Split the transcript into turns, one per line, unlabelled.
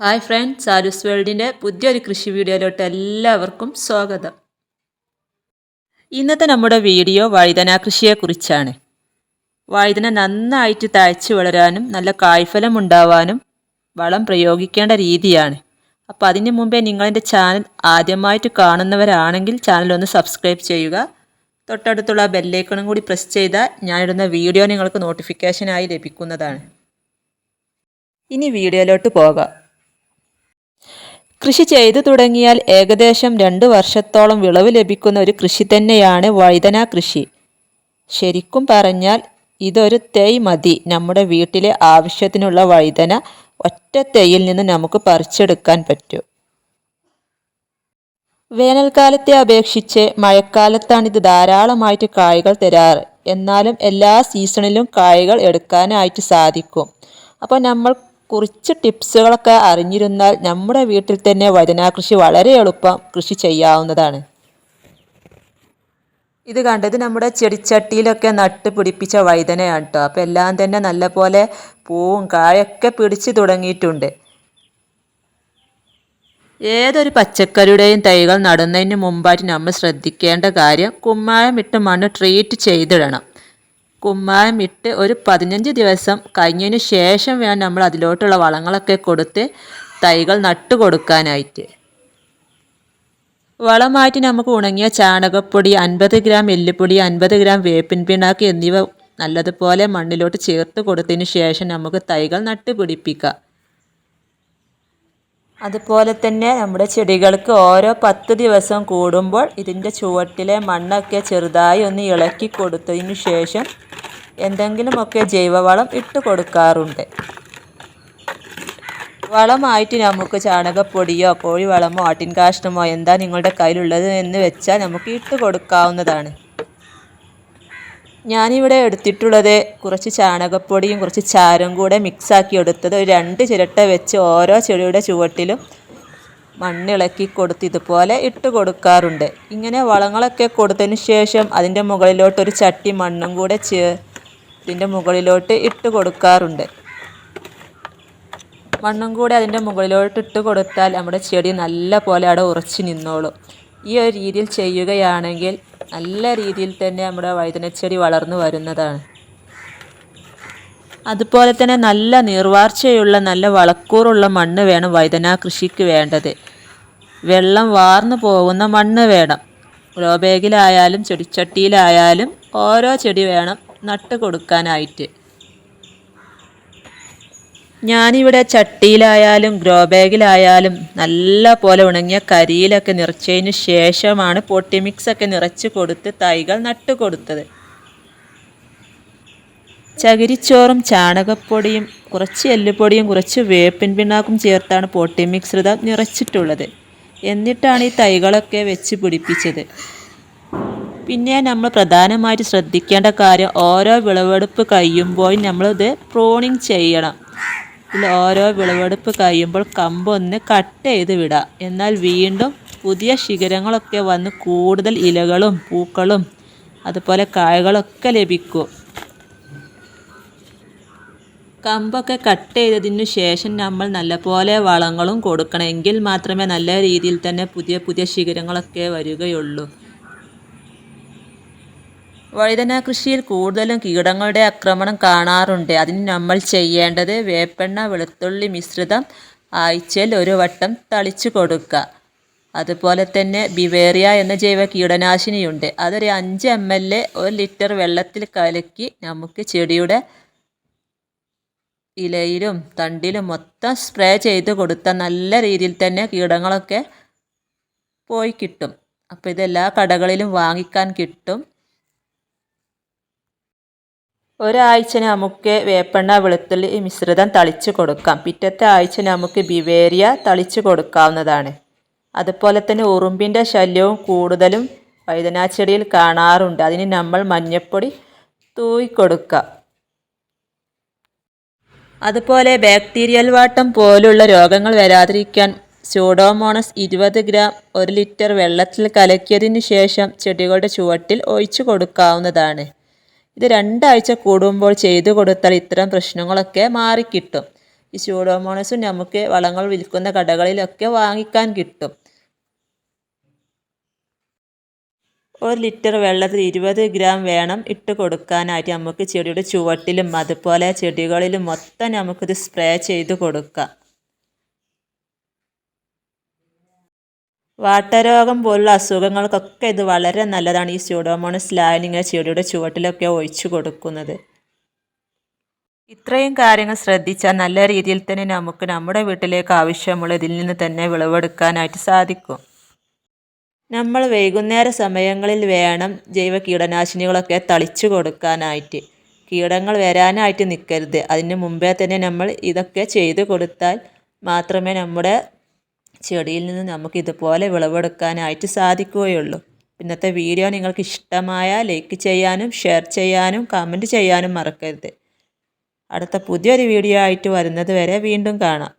Hi friends സാരൂസ് വേൾഡിന്റെ പുതിയൊരു കൃഷി വീഡിയോയിലോട്ട് എല്ലാവർക്കും സ്വാഗതം. ഇന്നത്തെ നമ്മുടെ വീഡിയോ വഴുതന കൃഷിയെക്കുറിച്ചാണ്. വഴുതന നന്നായിട്ട് തഴച്ചു വളരാനും നല്ല കായ്ഫലം ഉണ്ടാവാനും വളം പ്രയോഗിക്കേണ്ട രീതിയാണ്. അപ്പോൾ അതിന് മുമ്പേ നിങ്ങളെന്റെ ചാനൽ ആദ്യമായിട്ട് കാണുന്നവരാണെങ്കിൽ ചാനൽ ഒന്ന് സബ്സ്ക്രൈബ് ചെയ്യുക. തൊട്ടടുത്തുള്ള ബെല്ലൈക്കണും കൂടി പ്രസ് ചെയ്താൽ ഞാനിടുന്ന വീഡിയോ നിങ്ങൾക്ക് നോട്ടിഫിക്കേഷനായി ലഭിക്കുന്നതാണ്. ഇനി വീഡിയോയിലോട്ട് പോകാം. കൃഷി ചെയ്തു തുടങ്ങിയാൽ ഏകദേശം രണ്ട് വർഷത്തോളം വിളവ് ലഭിക്കുന്ന ഒരു കൃഷി തന്നെയാണ് വഴുതന കൃഷി. ശരിക്കും പറഞ്ഞാൽ ഇതൊരു തൈ മതി. നമ്മുടെ വീട്ടിലെ ആവശ്യത്തിനുള്ള വഴുതന ഒറ്റ തൈയിൽ നിന്ന് നമുക്ക് പറിച്ചെടുക്കാൻ പറ്റും. വേനൽക്കാലത്തെ അപേക്ഷിച്ച് മഴക്കാലത്താണ് ഇത് ധാരാളമായിട്ട് കായകൾ തരാറ്. എന്നാലും എല്ലാ സീസണിലും കായകൾ എടുക്കാനായിട്ട് സാധിക്കും. അപ്പോൾ നമ്മൾ കുറച്ച് ടിപ്സുകളൊക്കെ അറിഞ്ഞിരുന്നാൽ നമ്മുടെ വീട്ടിൽ തന്നെ വചന കൃഷി വളരെ എളുപ്പം കൃഷി ചെയ്യാവുന്നതാണ്. ഇത് കണ്ടത് നമ്മുടെ ചെടിച്ചട്ടിയിലൊക്കെ നട്ട് പിടിപ്പിച്ച വഴുതനയാണ് കേട്ടോ അപ്പോൾ എല്ലാം തന്നെ നല്ലപോലെ പൂവും കായൊക്കെ പിടിച്ച് തുടങ്ങിയിട്ടുണ്ട്. ഏതൊരു പച്ചക്കറിയുടെയും തൈകൾ നടുന്നതിന് മുമ്പായിട്ട് നമ്മൾ ശ്രദ്ധിക്കേണ്ട കാര്യം കുമ്മായം ഇട്ട് മണ്ണ് ട്രീറ്റ് ചെയ്തിടണം. കുമ്മായം ഇട്ട് ഒരു പതിനഞ്ച് ദിവസം കഴിഞ്ഞതിന് ശേഷം വേണം നമ്മൾ അതിലോട്ടുള്ള വളങ്ങളൊക്കെ കൊടുത്ത് തൈകൾ നട്ടു കൊടുക്കാനായിട്ട്. വളമായിട്ട് നമുക്ക് ഉണങ്ങിയ ചാണകപ്പൊടി അൻപത് ഗ്രാം എല്ലുപൊടി അൻപത് ഗ്രാം വേപ്പിൻ പിണ്ണാക്ക് എന്നിവ നല്ലതുപോലെ മണ്ണിലോട്ട് ചേർത്ത് കൊടുത്തതിന് ശേഷം നമുക്ക് തൈകൾ നട്ടുപിടിപ്പിക്കാം. അതുപോലെ തന്നെ നമ്മുടെ ചെടികൾക്ക് ഓരോ പത്ത് ദിവസം കൂടുമ്പോൾ ഇതിന്റെ ചുവട്ടിലെ മണ്ണൊക്കെ ചെറുതായി ഒന്ന് ഇളക്കി കൊടുത്തതിന് ശേഷം എന്തെങ്കിലുമൊക്കെ ജൈവവളം ഇട്ട് കൊടുക്കാറുണ്ട്. വളമായിട്ട് നമുക്ക് ചാണകപ്പൊടിയോ കോഴിവളമോ ആട്ടിൻകാഷ്ണമോ എന്താ നിങ്ങളുടെ കയ്യിലുള്ളത് എന്ന് വെച്ചാൽ നമുക്ക് ഇട്ട് കൊടുക്കാവുന്നതാണ്. ഞാനിവിടെ എടുത്തിട്ടുള്ളത് കുറച്ച് ചാണകപ്പൊടിയും കുറച്ച് ചാരം കൂടെ മിക്സാക്കി എടുത്തത്. ഒരു രണ്ട് ചിരട്ട വെച്ച് ഓരോ ചെടിയുടെ ചുവട്ടിലും മണ്ണിളക്കി കൊടുത്ത് ഇതുപോലെ ഇട്ട് കൊടുക്കാറുണ്ട്. ഇങ്ങനെ വളങ്ങളൊക്കെ കൊടുത്തതിന് ശേഷം അതിന്റെ മുകളിലോട്ട് ഒരു ചട്ടി മണ്ണും കൂടെ ചേ ഇതിന്റെ മുകളിലോട്ട് ഇട്ട് കൊടുക്കാറുണ്ട്. മണ്ണും കൂടെ അതിന്റെ മുകളിലോട്ട് ഇട്ട് കൊടുത്താൽ നമ്മുടെ ചെടി നല്ല പോലെ അവിടെ ഉറച്ചു നിന്നോളും. ഈ ഒരു രീതിയിൽ ചെയ്യുകയാണെങ്കിൽ നല്ല രീതിയിൽ തന്നെ നമ്മുടെ വഴുതനച്ചെടി വളർന്നു വരുന്നതാണ്. അതുപോലെ തന്നെ നല്ല നീർവാർച്ചയുള്ള നല്ല വളക്കൂറുള്ള മണ്ണ് വേണം വഴുതന കൃഷിക്ക് വേണ്ടത്. വെള്ളം വാർന്നു പോകുന്ന മണ്ണ് വേണം. ഗ്രോ ബാഗിലായാലും ചെടിച്ചട്ടിയിലായാലും ഓരോ ചെടി വേണം നട്ട് കൊടുക്കാനായിട്ട് ഞാനിവിടെ ചട്ടിയിലായാലും ഗ്രോ ബാഗിലായാലും നല്ല പോലെ ഉണങ്ങിയ കരിയിലൊക്കെ നിറച്ചതിന് ശേഷമാണ് പൊട്ടി മിക്സൊക്കെ നിറച്ച് കൊടുത്ത് തൈകൾ നട്ടു കൊടുത്തത്. ചകിരിച്ചോറും ചാണകപ്പൊടിയും കുറച്ച് എല്ലുപൊടിയും കുറച്ച് വേപ്പിൻ പിണ്ണാക്കും ചേർത്താണ് പൊട്ടി മിക്സൃതം നിറച്ചിട്ടുള്ളത്. എന്നിട്ടാണ് ഈ തൈകളൊക്കെ വെച്ച് പിടിപ്പിച്ചത്. പിന്നെ നമ്മൾ പ്രധാനമായിട്ട് ശ്രദ്ധിക്കേണ്ട കാര്യം ഓരോ വിളവെടുപ്പ് കഴിയുമ്പോഴും നമ്മളിത് പ്രോണിങ് ചെയ്യണം. ഇതിൽ ഓരോ വിളവെടുപ്പ് കഴിയുമ്പോൾ കമ്പൊന്ന് കട്ട് ചെയ്ത് വിടാം. എന്നാൽ വീണ്ടും പുതിയ ശിഖരങ്ങളൊക്കെ വന്ന് കൂടുതൽ ഇലകളും പൂക്കളും അതുപോലെ കായകളൊക്കെ ലഭിക്കും. കമ്പൊക്കെ കട്ട് ചെയ്തതിന് ശേഷം നമ്മൾ നല്ലപോലെ വളങ്ങളും കൊടുക്കണം. എങ്കിൽ മാത്രമേ നല്ല രീതിയിൽ തന്നെ പുതിയ പുതിയ ശിഖരങ്ങളൊക്കെ വരികയുള്ളൂ. വഴുതന കൃഷിയിൽ കൂടുതലും കീടങ്ങളുടെ ആക്രമണം കാണാറുണ്ട്. അതിന് നമ്മൾ ചെയ്യേണ്ടത് വേപ്പെണ്ണ വെളുത്തുള്ളി മിശ്രിതം ആഴ്ചയിൽ ഒരു വട്ടം തളിച്ചു കൊടുക്കുക. അതുപോലെ തന്നെ ബിവേറിയ എന്ന ജൈവ കീടനാശിനിയുണ്ട്. അതൊരു അഞ്ച് എം എൽ എ ഒരു ലിറ്റർ വെള്ളത്തിൽ കലക്കി നമുക്ക് ചെടിയുടെ ഇലയിലും തണ്ടിലും മൊത്തം സ്പ്രേ ചെയ്ത് കൊടുത്താൽ നല്ല രീതിയിൽ തന്നെ കീടങ്ങളൊക്കെ പോയി കിട്ടും. അപ്പോൾ ഇതെല്ലാ കടകളിലും വാങ്ങിക്കാൻ കിട്ടും. ഒരാഴ്ച നമുക്ക് വേപ്പെണ്ണ വെളുത്തുള്ളി മിശ്രിതം തളിച്ച് കൊടുക്കാം. പിറ്റത്തെ ആഴ്ച നമുക്ക് ബിവേരിയ തളിച്ച് കൊടുക്കാവുന്നതാണ്. അതുപോലെ തന്നെ ഉറുമ്പിന്റെ ശല്യവും കൂടുതലും വഴുതനാച്ചെടിയിൽ കാണാറുണ്ട്. അതിന് നമ്മൾ മഞ്ഞൾപ്പൊടി തൂയിക്കൊടുക്കുക അതുപോലെ ബാക്ടീരിയൽ വാട്ടം പോലുള്ള രോഗങ്ങൾ വരാതിരിക്കാൻ സ്യൂഡോമോണസ് ഇരുപത് ഗ്രാം ഒരു ലിറ്റർ വെള്ളത്തിൽ കലക്കിയതിന് ശേഷം ചെടികളുടെ ചുവട്ടിൽ ഒഴിച്ചു കൊടുക്കാവുന്നതാണ്. ഇത് രണ്ടാഴ്ച കൂടുമ്പോൾ ചെയ്തു കൊടുത്താൽ ഇത്തരം പ്രശ്നങ്ങളൊക്കെ മാറിക്കിട്ടും. ഈ സ്യൂഡോമോണസും നമുക്ക് വളങ്ങൾ വിൽക്കുന്ന കടകളിലൊക്കെ വാങ്ങിക്കാൻ കിട്ടും. ഒരു ലിറ്റർ വെള്ളത്തിൽ ഇരുപത് ഗ്രാം വേണം ഇട്ട് കൊടുക്കാനായിട്ട്. നമുക്ക് ചെടിയുടെ ചുവട്ടിലും അതുപോലെ ചെടികളിലും മൊത്തം നമുക്കിത് സ്പ്രേ ചെയ്ത് കൊടുക്കാം. വാട്ടരോഗം പോലുള്ള അസുഖങ്ങൾക്കൊക്കെ ഇത് വളരെ നല്ലതാണ് ഈ സ്യൂഡോമോണസ് ലായനി ഇങ്ങനെ ചെടിയുടെ ചുവട്ടിലൊക്കെ ഒഴിച്ചു കൊടുക്കുന്നത്. ഇത്രയും കാര്യങ്ങൾ ശ്രദ്ധിച്ചാൽ നല്ല രീതിയിൽ തന്നെ നമുക്ക് നമ്മുടെ വീട്ടിലേക്ക് ആവശ്യമുള്ള ഇതിൽ നിന്ന് തന്നെ വിളവെടുക്കാനായിട്ട് സാധിക്കും. നമ്മൾ വൈകുന്നേര സമയങ്ങളിൽ വേണം ജൈവ കീടനാശിനികളൊക്കെ തളിച്ചു കൊടുക്കാനായിട്ട്. കീടങ്ങൾ വരാനായിട്ട് നിൽക്കരുത് അതിന് മുമ്പേ തന്നെ നമ്മൾ ഇതൊക്കെ ചെയ്തു കൊടുത്താൽ മാത്രമേ നമ്മുടെ ചെടിയിൽ നിന്ന് നമുക്ക് ഇതുപോലെ വിളവെടുക്കാനായിട്ട് സാധിക്കുകയുള്ളൂ. ഇന്നത്തെ വീഡിയോ നിങ്ങൾക്ക് ഇഷ്ടമായ ലൈക്ക് ചെയ്യാനും ഷെയർ ചെയ്യാനും കമന്റ് ചെയ്യാനും മറക്കരുത്. അടുത്ത പുതിയൊരു വീഡിയോ ആയിട്ട് വരുന്നത് വരെ വീണ്ടും കാണാം.